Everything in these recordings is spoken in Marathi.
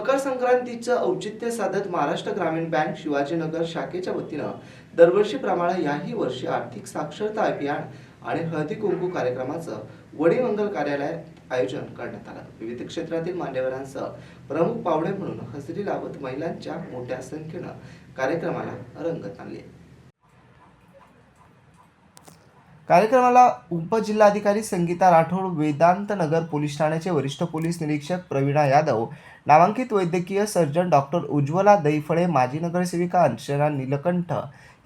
मकर संक्रांतीचं औचित्य साधत महाराष्ट्र ग्रामीण बँक शिवाजीनगर शाखेच्या वतीनं दरवर्षीप्रमाणे याही वर्षी आर्थिक साक्षरता अभियान आणि हळदी कुंकू कार्यक्रमाचं वडीमंगल कार्यालयात आयोजन करण्यात आलं. विविध क्षेत्रातील मान्यवरांसह प्रमुख पाहुणे म्हणून हजेरी लावत महिलांच्या मोठ्या संख्येनं कार्यक्रमाला रंगत आणली. कार्यक्रमाला उपजिल्हाधिकारी संगीता राठोड वेदांत नगर पोलीस ठाण्याचे वरिष्ठ पोलीस निरीक्षक प्रवीणा यादव नामांकित वैद्यकीय सर्जन डॉक्टर उज्ज्वला दैफळे माजी नगरसेविका अंशना नीलकंठ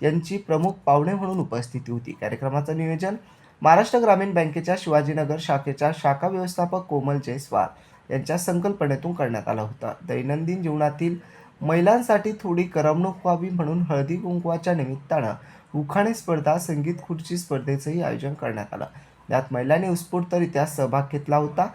यांची प्रमुख पाहुणे म्हणून उपस्थिती होती. कार्यक्रमाचं नियोजन महाराष्ट्र ग्रामीण बँकेच्या शिवाजीनगर शाखेच्या शाखा व्यवस्थापक कोमल जयस्वाल यांच्या संकल्पनेतून करण्यात आला होता. दैनंदिन जीवनातील महिलांसाठी थोडी करमणूक व्हावी म्हणून हळदी कुंकवाच्या निमित्तानं उखाणे स्पर्धा संगीत खुर्ची स्पर्धेचंही आयोजन करण्यात आलं. यात महिलांनी उत्स्फूर्तरित्या सहभाग घेतला होता.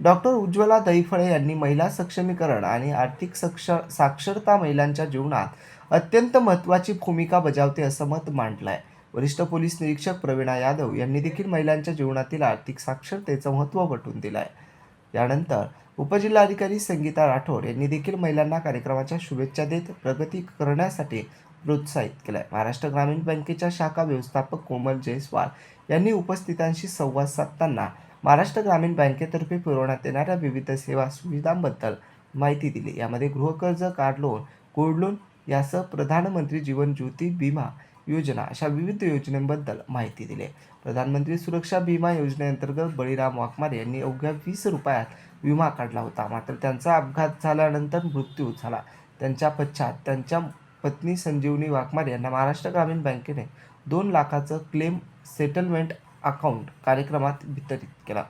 डॉक्टर उज्ज्वला दैफळे यांनी महिला सक्षमीकरण आणि आर्थिक सक्ष साक्षरता महिलांच्या जीवनात अत्यंत महत्त्वाची भूमिका बजावते असं मत मांडलं आहे वरिष्ठ पोलीस निरीक्षक प्रवीणा यादव यांनी देखील महिलांच्या जीवनातील आर्थिक साक्षरतेचं महत्त्व पटवून दिलं आहे यानंतर उपजिल्हाधिकारी संगीता राठोड यांनी देखील महिलांना कार्यक्रमाच्या शुभेच्छा देत प्रगती करण्यासाठी प्रोत्साहित केलं आहे. महाराष्ट्र ग्रामीण बँकेच्या शाखा व्यवस्थापक कोमल जयस्वाल यांनी उपस्थितांशी संवाद साधताना महाराष्ट्र ग्रामीण बँकेतर्फे पुरवण्यात येणाऱ्या विविध सेवा सुविधांबद्दल माहिती दिली. यामध्ये गृहकर्ज कार लोन गोल्ड लोन यासह प्रधानमंत्री जीवन ज्योती विमा योजना अशा विविध योजनेबद्दल माहिती दिली. प्रधानमंत्री सुरक्षा विमा योजनेअंतर्गत बळीराम वाघमारे यांनी अवघ्या वीस रुपयात विमा काढला होता. मात्र त्यांचा अपघात झाल्यानंतर मृत्यू झाला. त्यांच्या पश्चात त्यांच्या पत्नी संजीवनी वाघमारे यांना महाराष्ट्र ग्रामीण बँकेने दोन लाखाचं क्लेम सेटलमेंट अकाउंट कार्यक्रमात वितरित केला.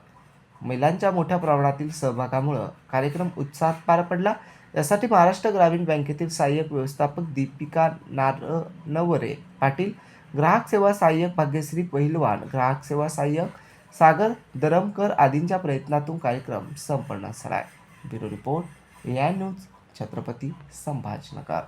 महिलांच्या मोठ्या प्रमाणातील सहभागामुळं कार्यक्रम उत्साहात पार पडला. यासाठी महाराष्ट्र ग्रामीण बँकेतील सहाय्यक व्यवस्थापक दीपिका नारनवरे पाटील ग्राहक सेवा सहाय्यक भाग्यश्री पहिलवान ग्राहक सेवा सहाय्यक सागर दरमकर आदींच्या प्रयत्नातून कार्यक्रम संपन्न झाला आहे bureau report A I news. Chhatrapati Sambhajinagar.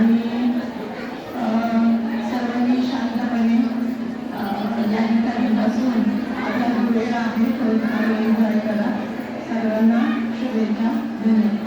आणि सर्वांनी शांतपणे या ठिकाणी बसून आपल्या जो आहे तो एन्जॉय करा सर्वांना शुभेच्छा धन्यवाद.